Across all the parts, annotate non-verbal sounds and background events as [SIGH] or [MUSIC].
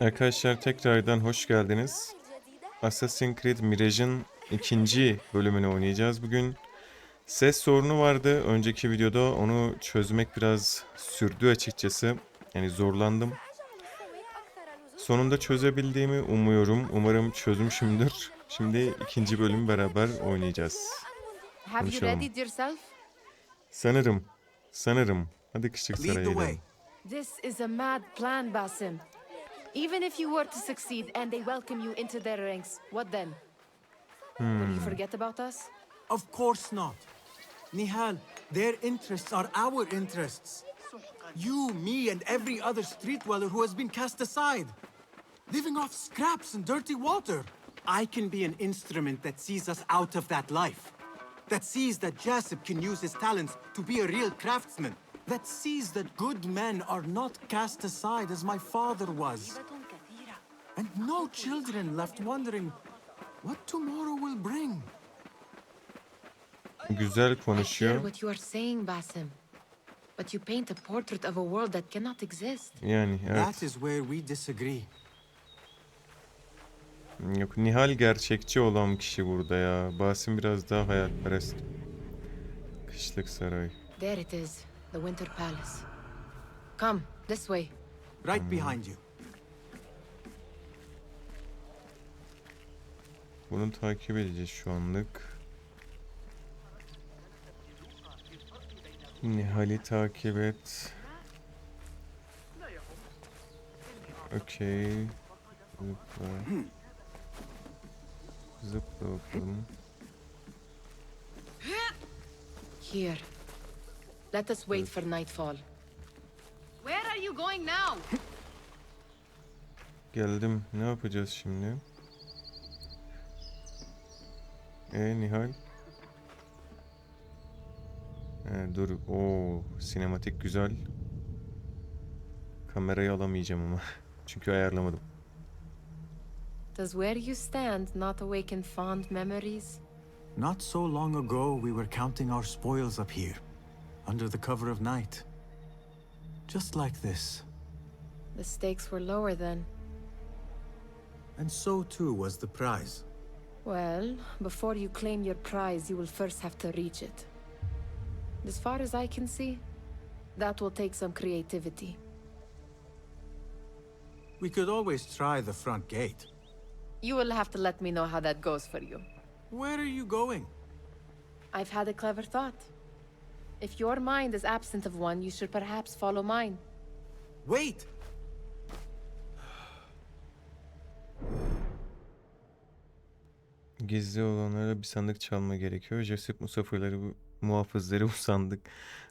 Arkadaşlar tekrardan hoş geldiniz. Assassin's Creed Mirage'ın ikinci bölümünü oynayacağız bugün. Ses sorunu vardı önceki videoda onu çözmek biraz sürdü açıkçası. Yani zorlandım. Sonunda çözebildiğimi umuyorum. Umarım çözmüşümdür. Şimdi ikinci bölümü beraber oynayacağız. Konuşalım. Sanırım, sanırım. Hadi the Sarayı'na. way. This is a mad plan, Basim. Even if you were to succeed and they welcome you into their ranks, what then? Will you hmm. forget about us? Of course not. Nihal, their interests are our interests. You, me, and every other street dweller who has been cast aside. Living off scraps and dirty water. I can be an instrument that sees us out of that life. That sees that Jasip can use his talents to be a real craftsman. That sees that good men are not cast aside as my father was. And no children left wondering what tomorrow will bring. Güzel I hear konuşuyor. what you are saying, Basim. But you paint a portrait of a world that cannot exist. Yani evet. That is where we disagree. Yok Nihal gerçekçi olan kişi burada ya. Basim biraz daha hayalperest. Kışlık saray. There it is, the Winter Palace. Come, this way. Right behind you. Bunu takip edeceğiz şu anlık. Nihal'i takip et. Okey. Zıpla. Zıpla bakalım. Here. Let us wait for nightfall. Where are you going now? Geldim. Ne yapacağız şimdi? E Nihal? He, dur. Oo, sinematik güzel. Kamerayı alamayacağım ama. [LAUGHS] Çünkü ayarlamadım. Does where you stand not awaken fond memories? Not so long ago, we were counting our spoils up here, under the cover of night. Just like this. The stakes were lower then. And so too was the prize. Well, before you claim your prize, you will first have to reach it. As far as I can see, that will take some creativity. We could always try the front gate. You will have to let me know how that goes for you. Where are you going? I've had a clever thought. If your mind is absent of one, you should perhaps follow mine. Wait! Gizli olanlara bir sandık çalma gerekiyor. Jesip musafirleri bu muhafızları bu sandık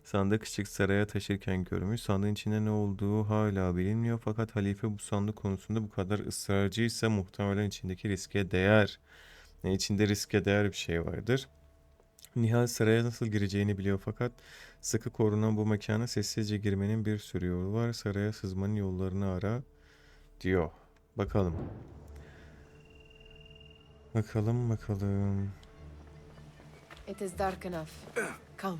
sandık küçük saraya taşırken görmüş. Sandığın içinde ne olduğu hala bilinmiyor fakat halife bu sandık konusunda bu kadar ısrarcıysa muhtemelen içindeki riske değer. Yani içinde riske değer bir şey vardır. Nihal saraya nasıl gireceğini biliyor fakat sıkı korunan bu mekana sessizce girmenin bir sürü yolu var. Saraya sızmanın yollarını ara diyor. Bakalım. Bakalım bakalım. It is dark enough. Come.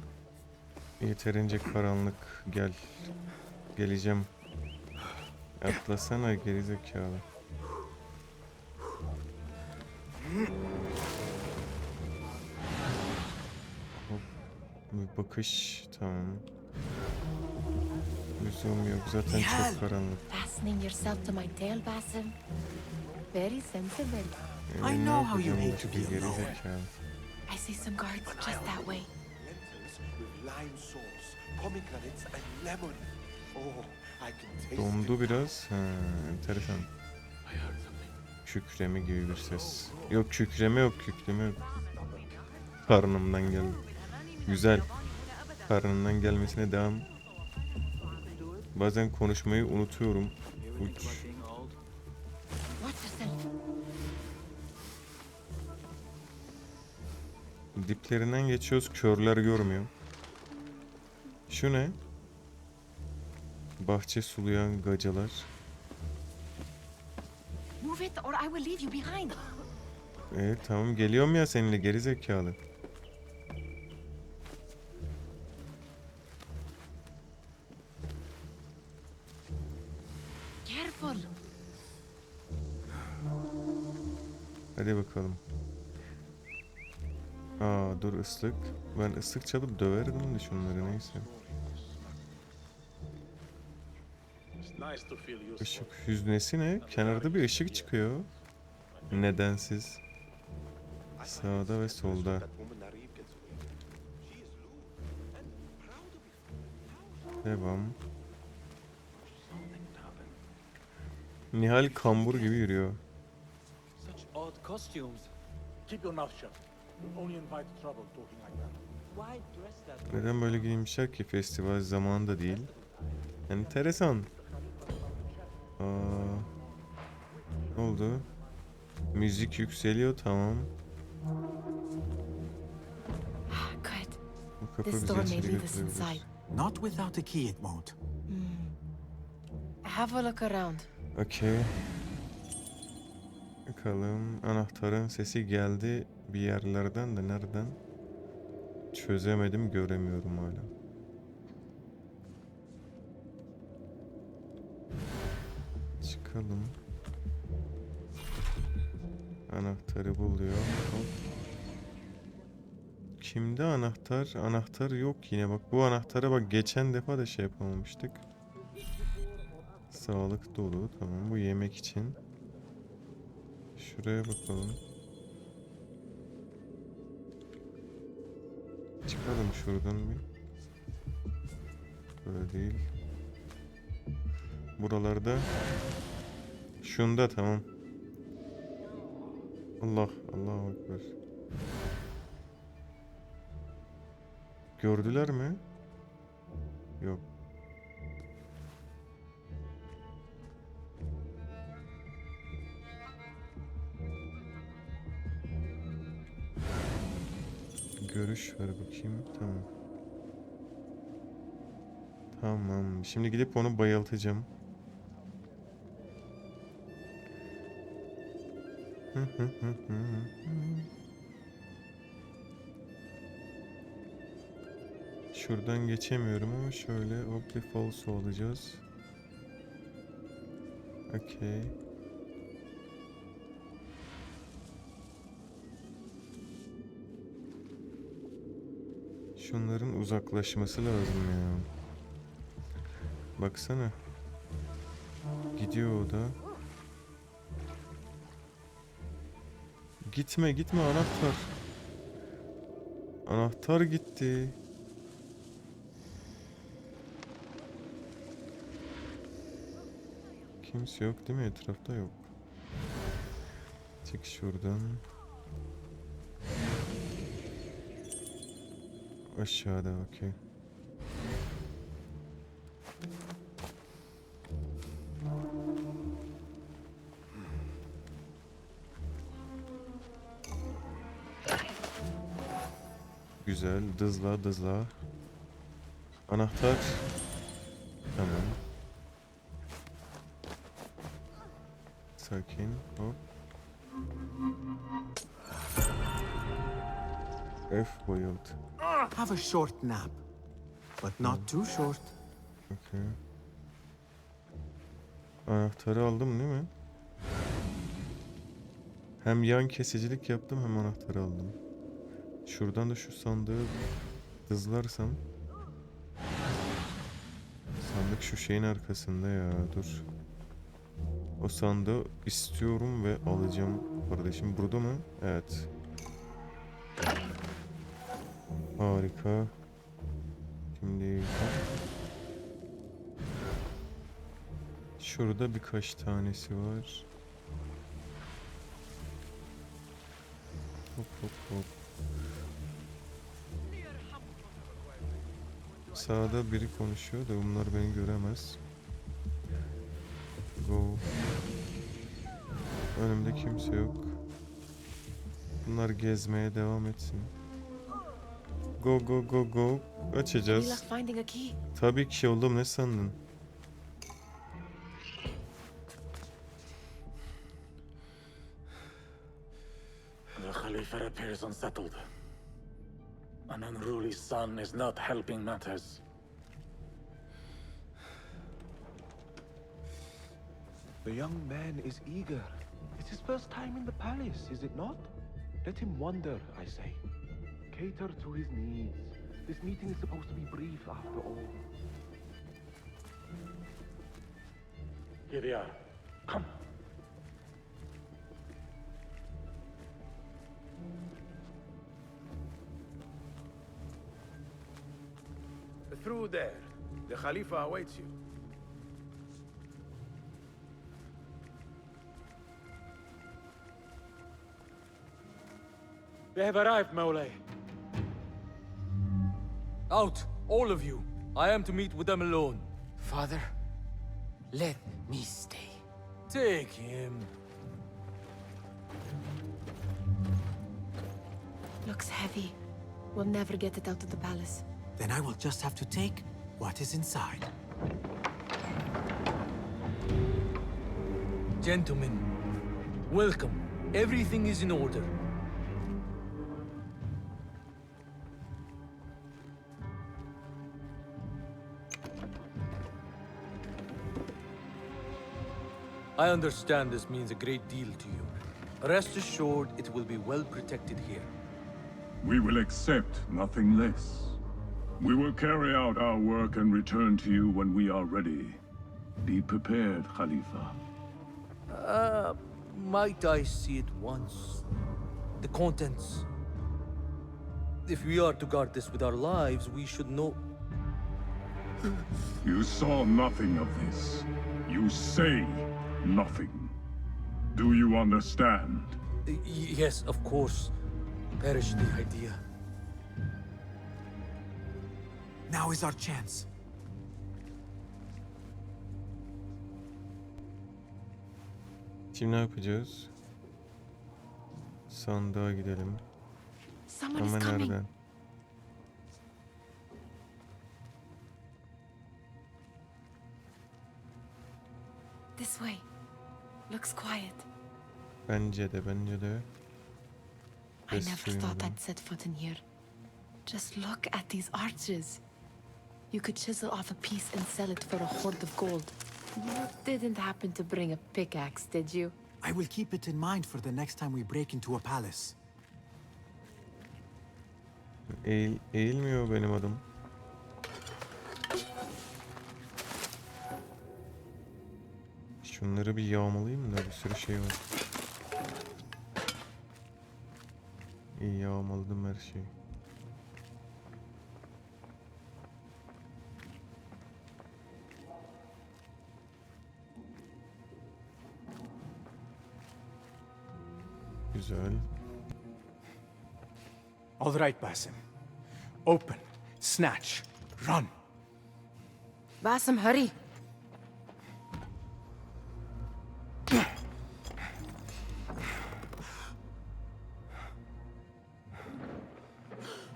Yeterince karanlık. Gel. Geleceğim. Atlasana gerizekalı. Bir bakış. Tamam. Lüzum yok. Zaten çok karanlık. Fastening yourself to my tail, Basim. Very sensible. Ee, I know how you hate to be alone. I see some guards just that way. Dondu biraz. Ha, enteresan. Kükreme gibi bir ses. Yok kükreme yok kükreme yok. Karnımdan geldi. Güzel. Karnımdan gelmesine devam. Bazen konuşmayı unutuyorum. Uç. Diplerinden geçiyoruz. Körler görmüyor. Şu ne? Bahçe sulayan gacalar. Move it or I will leave you behind. E tamam geliyorum ya seninle geri zekalı. Bakalım. Aa dur ıslık. Ben ıslık çalıp döverdim de şunları neyse. Işık hüznesi ne? Kenarda bir ışık çıkıyor. Nedensiz. Sağda ve solda. Devam. Nihal kambur gibi yürüyor. Costumes. Keep your mouth shut. You'll only invite trouble talking like that. Why dress that? Neden böyle giyinmişler ki festival zamanında değil? Enteresan. Aa, ne oldu? Müzik yükseliyor tamam. Good. Bu kapı This bizi door may içeri lead us götürebilir. inside. Not without a key, it won't. Have a look around. Okey. Bakalım. Anahtarın sesi geldi bir yerlerden de nereden? Çözemedim göremiyorum hala. Çıkalım. Anahtarı buluyor. Hop. Kimde anahtar? Anahtar yok yine bak. Bu anahtarı bak geçen defa da şey yapamamıştık. Sağlık dolu. Tamam bu yemek için. Şuraya bakalım. Çıkalım şuradan bir. Böyle değil. Buralarda. Şunda tamam. Allah Allahu Ekber. Gördüler mi? Yok. Ver bakayım. Tamam. Tamam. Şimdi gidip onu bayıltacağım. Şuradan geçemiyorum ama şöyle hop bir falso alacağız. Okey. Şunların uzaklaşması lazım ya. Baksana. Gidiyor o da. Gitme gitme anahtar. Anahtar gitti. Kimse yok değil mi? Etrafta yok. Çık şuradan. Aşağıda okey. Güzel. Dızla dızla. Anahtar. Tamam. Sakin. Hop. F bayıldı. Have a short nap, but not too short. Okey. Anahtarı aldım değil mi? Hem yan kesicilik yaptım hem anahtarı aldım. Şuradan da şu sandığı hızlarsam. Sandık şu şeyin arkasında ya dur. O sandığı istiyorum ve alacağım kardeşim. Burada mı? Evet. Harika. Şimdi Şurada birkaç tanesi var. Hop hop hop. Sağda biri konuşuyor da bunlar beni göremez. Go. Önümde kimse yok. Bunlar gezmeye devam etsin. Go go go go. Açacağız. Tabii ki oğlum ne sandın? The Khalifa appears unsettled. An unruly son is not helping matters. The young man is eager. It It's his first time in the palace, is it not? Let him wander, I say. Cater to his needs. This meeting is supposed to be brief after all. Here they are. Come. Through there. The Khalifa awaits you. They have arrived, Mawlay. Out, all of you. I am to meet with them alone. Father, let me stay. Take him. Looks heavy. We'll never get it out of the palace. Then I will just have to take what is inside. Gentlemen, welcome. Everything is in order. I understand this means a great deal to you. Rest assured, it will be well protected here. We will accept nothing less. We will carry out our work and return to you when we are ready. Be prepared, Khalifa. Uh, might I see it once? The contents. If we are to guard this with our lives, we should know. You saw nothing of this. You say nothing. Do you understand? Y- yes, of course. Perish the idea. Now is our chance. Şimdi ne yapacağız? Sandığa gidelim. Someone Ama nereden? This way. Looks quiet. Bence de bence de. I Yes, never thought know. I'd set foot in here. Just look at these arches. You could chisel off a piece and sell it for a hoard of gold. You didn't happen to bring a pickaxe, did you? I will keep it in mind for the next time we break into a palace. Eğil, eğilmiyor benim adım. Şunları bir yağmalayayım da bir sürü şey var. İyi yağmaladım her şeyi. Güzel. All right, Basim. Open, snatch, run. Basim, hurry.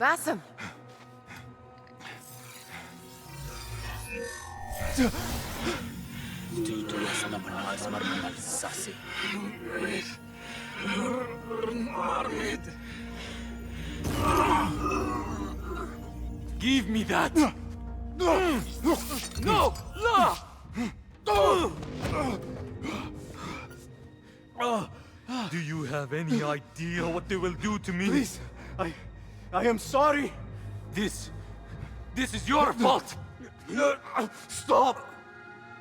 Basim! Give me that! No! No! No! Do you have any idea what they will do to me? Please, I, I am sorry. This. This is your fault! Stop!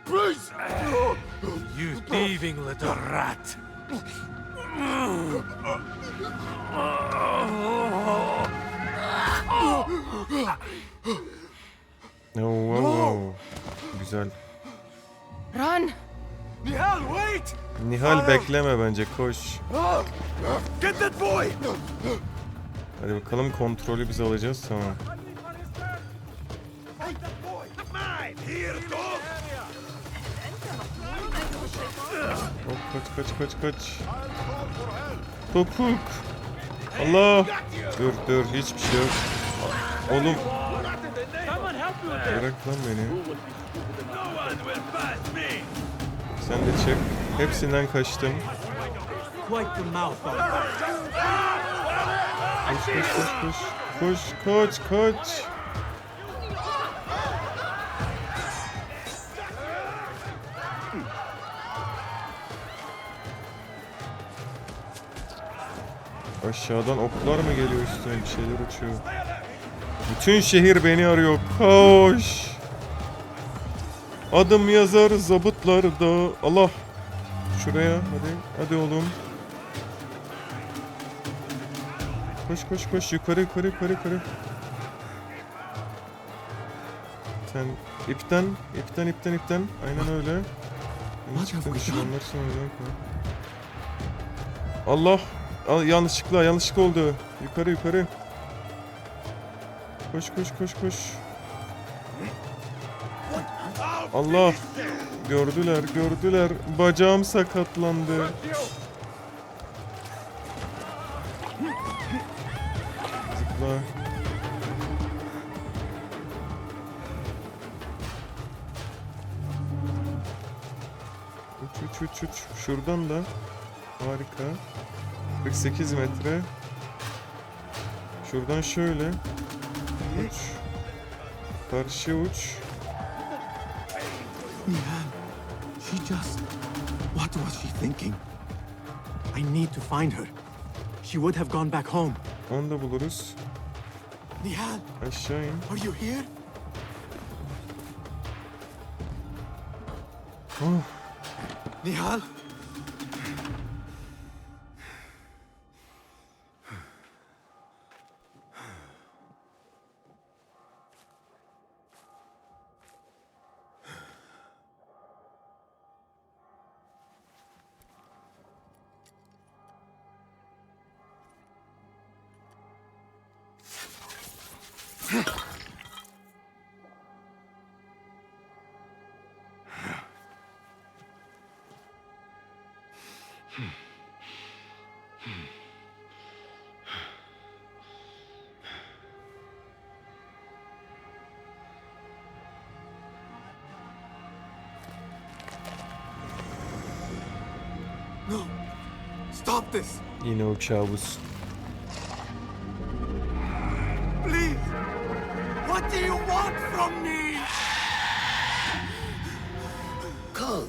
Please. You thieving little rat! Oh, wow, wow. Güzel. Run! Nihal, wait! Nihal bekleme bence koş. Ah, get that boy! Hadi bakalım kontrolü biz alacağız tamam. Hop kaç kaç kaç kaç. Topuk. Allah. Dur dur hiçbir şey yok. Oğlum. Bırak lan beni. Sen de çık. Hepsinden kaçtım. Koş koş koş koş. Koş koş koş. Aşağıdan oklar mı geliyor üstüne bir şeyler uçuyor. Bütün şehir beni arıyor. Koş. Adım yazar zabıtlarda. Allah. Şuraya hadi. Hadi oğlum. Koş koş koş yukarı yukarı yukarı yukarı. Sen ipten ipten ipten ipten aynen öyle. Done? düşmanlar sonra. Allah! Al, yanlışlıkla yanlışlıkla oldu. Yukarı yukarı. Koş koş koş koş. Allah! Gördüler gördüler. Bacağım sakatlandı. Şuradan da. Harika. 48 metre. Şuradan şöyle. Uç. Karşı uç. Nihal, she just. What was she thinking? I need to find her. She would have gone back home. Onu da buluruz. Nihal, Aşağı in. are you here? Oh. Nihal? Stop this, Yine o kabus. please. What do you want from me? Calm.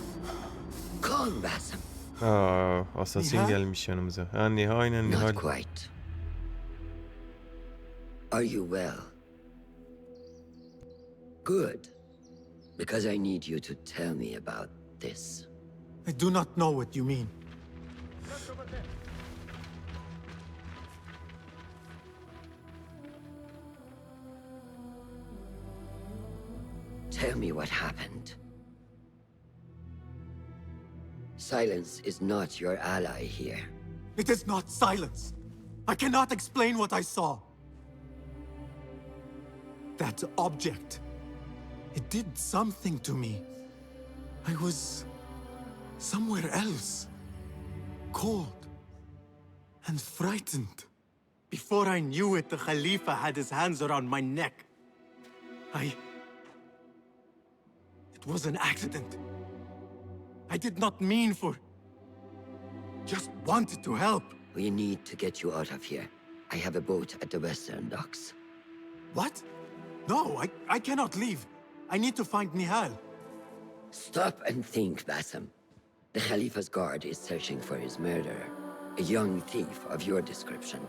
Calm, Basim. Aa, ah, asasin Nihal? gelmiş yanımıza. Ha ah, Nihal aynen Nihal. Not quite. Are you well? Good. Because I need you to tell me about this. I do not know what you mean. Tell me what happened. Silence is not your ally here. It is not silence. I cannot explain what I saw. That object. It did something to me. I was somewhere else. Cold and frightened. Before I knew it, the Khalifa had his hands around my neck. I. It was an accident. I did not mean for. Just wanted to help. We need to get you out of here. I have a boat at the western docks. What? No, I, I cannot leave. I need to find Nihal. Stop and think, Bassam. The Khalifa's guard is searching for his murderer, a young thief of your description.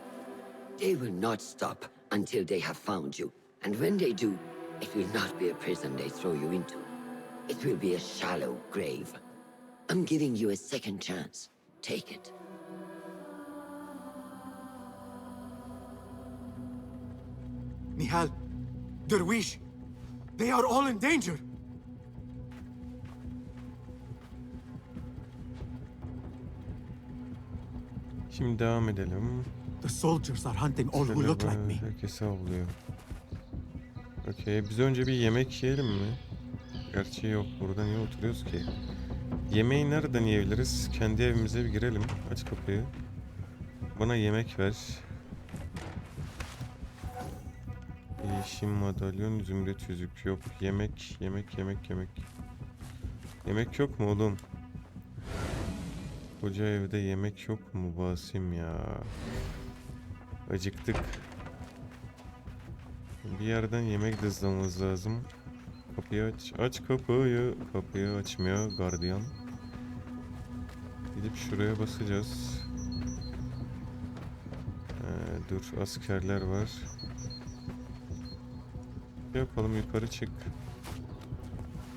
They will not stop until they have found you, and when they do, it will not be a prison they throw you into. It will be a shallow grave. I'm giving you a second chance. Take it. Nihal, Derwish, they are all in danger. Şimdi devam edelim. The soldiers are hunting all who look like me. Herkesi avlıyor. Okey. Biz önce bir yemek yiyelim mi? Gerçi yok. Burada niye oturuyoruz ki? Yemeği nereden yiyebiliriz? Kendi evimize bir girelim. Aç kapıyı. Bana yemek ver. Yeşim madalyon, zümrüt yüzük yok. Yemek, yemek, yemek, yemek. Yemek yok mu oğlum? Koca evde yemek yok mu Basim ya? Acıktık. Bir yerden yemek hızlamamız lazım. Kapıyı aç. Aç kapıyı. Kapıyı açmıyor gardiyan. Gidip şuraya basacağız. dur askerler var. Yapalım yukarı çık.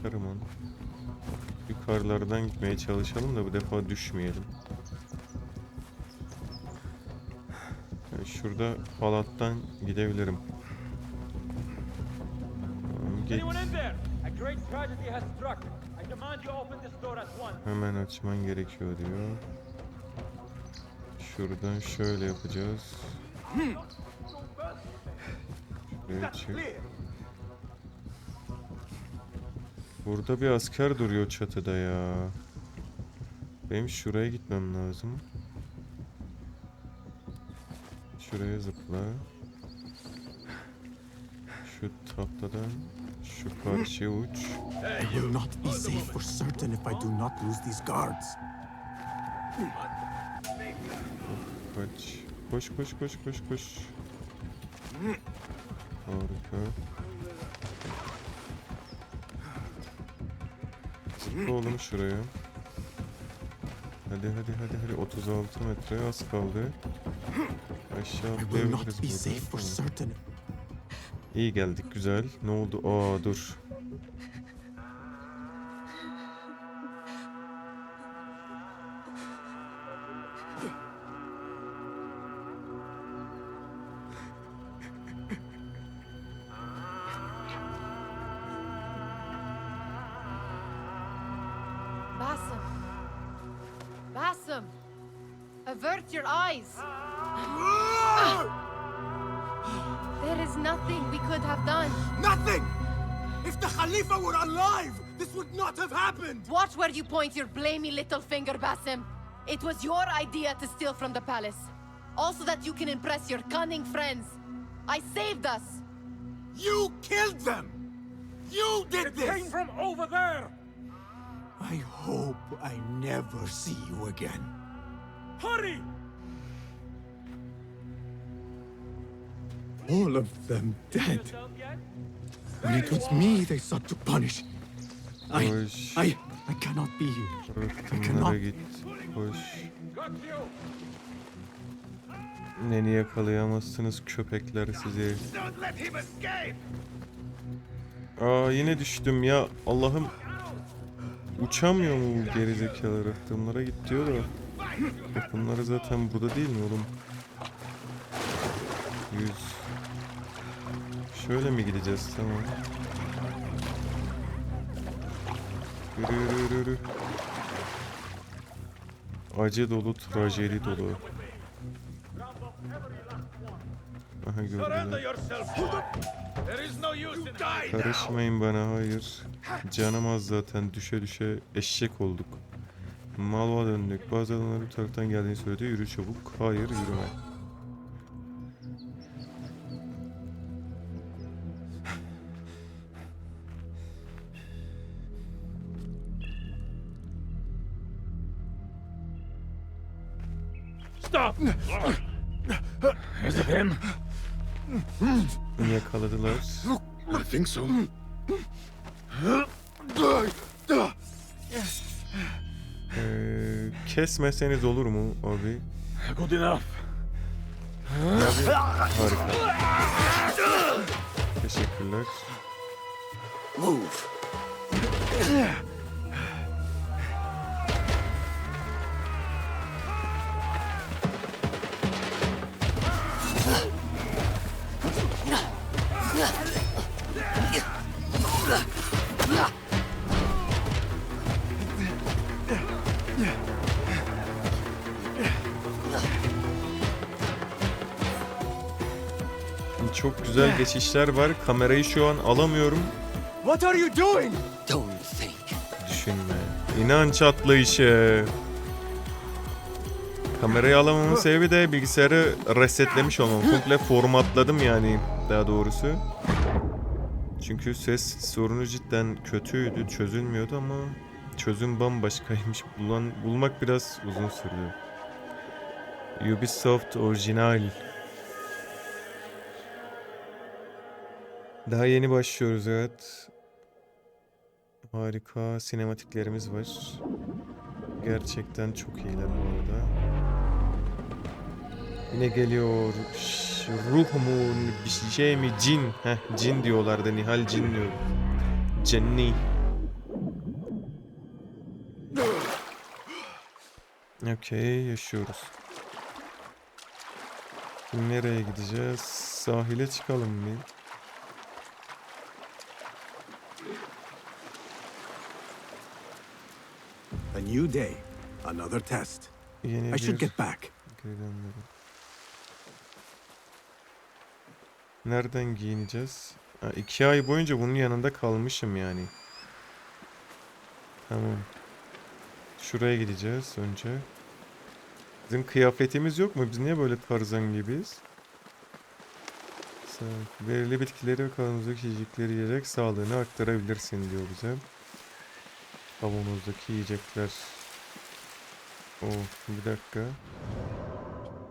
Karaman. Yukarılardan gitmeye çalışalım da bu defa düşmeyelim. Yani şurada halattan gidebilirim. Git. Hemen açman gerekiyor diyor. Şuradan şöyle yapacağız. Şuraya çık. Burada bir asker duruyor çatıda ya. Benim şuraya gitmem lazım. Şuraya zıpla. Şu tahtadan şu karşıya uç. I will not be safe for certain if I do not lose these guards. Kaç. Koş koş koş koş koş. Harika. Zıpla oğlum şuraya. Hadi hadi hadi hadi 36 metre az kaldı. Aşağı atlayabiliriz certain. İyi geldik güzel. Ne oldu? Aa dur. We could have done. Nothing! If the Khalifa were alive, this would not have happened! Watch where you point your blamey little finger, Bassem. It was your idea to steal from the palace. Also that you can impress your cunning friends. I saved us. You killed them! You did this! It Came from over there! I hope I never see you again. Hurry! All of them dead. When it was me they sought to punish. I, Koş. I, I cannot be here. Rıhtımlara git. Koş. Neni yakalayamazsınız köpekler sizi. Aa yine düştüm ya. Allah'ım. Uçamıyor mu bu gerizekalı rıhtımlara git diyor da. Rıhtımları zaten burada değil mi oğlum? 100. Şöyle mi gideceğiz? Tamam. Yürü yürü yürü yürü. Acı dolu, trajedi dolu. Aha gördüler. Karışmayın bana hayır. Canım az zaten düşe düşe eşek olduk. Malva döndük. Bazı adamlar bu taraftan geldiğini söyledi. Yürü çabuk. Hayır yürüme. Think so. Ee, kesmeseniz olur mu abi? Good enough. Harika. Teşekkürler. Move. Geçişler var. Kamerayı şu an alamıyorum. What are you doing? Don't think. Düşünme. İnanç atlayışı. Kamerayı alamamın sebebi de bilgisayarı resetlemiş olmam. Komple formatladım yani daha doğrusu. Çünkü ses sorunu cidden kötüydü, çözülmüyordu ama çözüm bambaşkaymış. Bulan, bulmak biraz uzun sürdü. Ubisoft orijinal. Daha yeni başlıyoruz evet. Harika sinematiklerimiz var. Gerçekten çok iyiler bu arada. Yine geliyor. Ş- Ruh mu bir şey mi cin? Heh cin diyorlardı Nihal cin diyor. Cenni. Okey yaşıyoruz. Nereye gideceğiz? Sahile çıkalım mı? A new day, another test. Yeni I should get back. Nereden giyineceğiz? Ha, iki ay boyunca bunun yanında kalmışım yani. Tamam. Şuraya gideceğiz önce. Bizim kıyafetimiz yok mu? Biz niye böyle tarzan gibiyiz? Belirli bitkileri ve kavanozdaki yiyecekleri yiyerek sağlığını aktarabilirsin diyor bize. Kavanozdaki yiyecekler. Oh, bir dakika.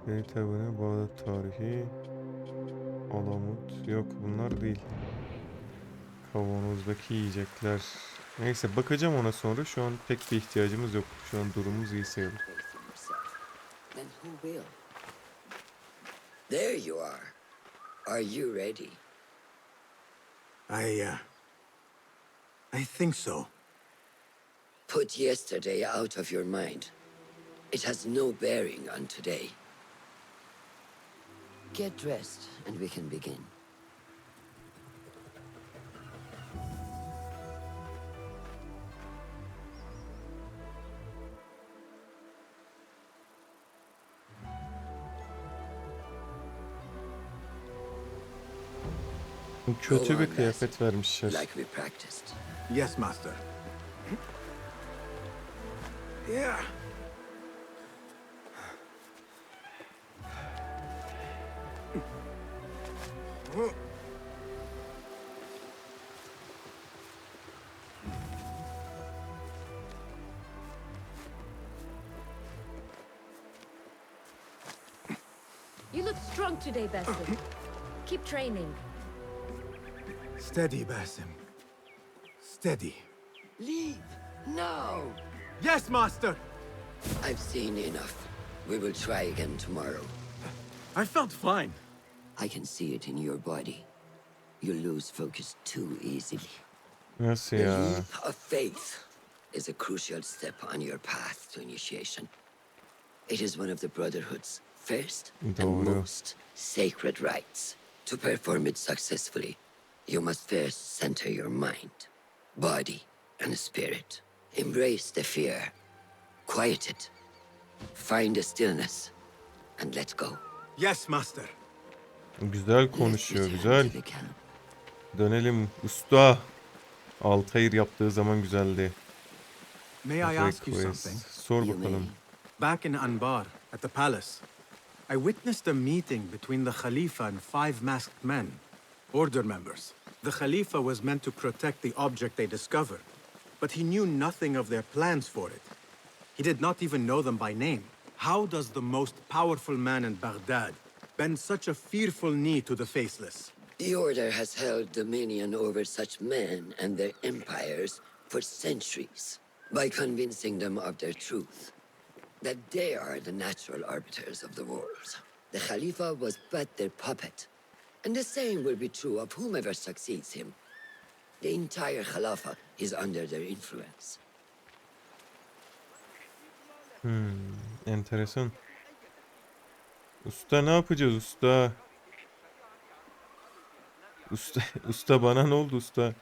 Veri tabanı, Bağdat tarihi, Alamut. Yok bunlar değil. Kavanozdaki yiyecekler. Neyse bakacağım ona sonra. Şu an pek bir ihtiyacımız yok. Şu an durumumuz iyi sayılır. Then who will? There you are. Are you ready? I, uh. I think so. Put yesterday out of your mind. It has no bearing on today. Get dressed, and we can begin. Kötü Go bir on, kıyafet vermişler. Like we practiced. Yes, Master. Yeah. You look strong today, Basim. Keep training. Steady, Basim. Steady. Leave now. Yes, Master! I've seen enough. We will try again tomorrow. I felt fine. I can see it in your body. You lose focus too easily. Nasıl The ya? leap of faith is a crucial step on your path to initiation. It is one of the Brotherhood's first and most sacred rites. To perform it successfully, you must first center your mind, body, and spirit. Embrace the fear, quiet it, find a stillness, and let go. Yes, Master. Güzel konuşuyor, güzel. return to the camp. Dönelim usta. Altair yaptığı zaman güzeldi. May I ask you something? Sor bakalım. Back in Anbar, at the palace, I witnessed a meeting between the Khalifa and five masked men, order members. The Khalifa was meant to protect the object they discovered, but he knew nothing of their plans for it. He did not even know them by name. How does the most powerful man in Baghdad bend such a fearful knee to the faceless? The Order has held dominion over such men and their empires for centuries by convincing them of their truth, that they are the natural arbiters of the world. The Khalifa was but their puppet, and the same will be true of whomever succeeds him. The entire Khalifa is under their influence. Enteresan. Usta ne yapacağız usta? Usta, [LAUGHS] usta bana ne oldu usta?